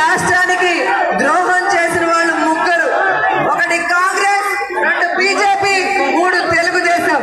రాష్ట్రానికి ద్రోహం చేసిన వాళ్ళు ముగ్గురు. ఒకటి కాంగ్రెస్ రెండు బీజేపీ మూడు తెలుగుదేశం.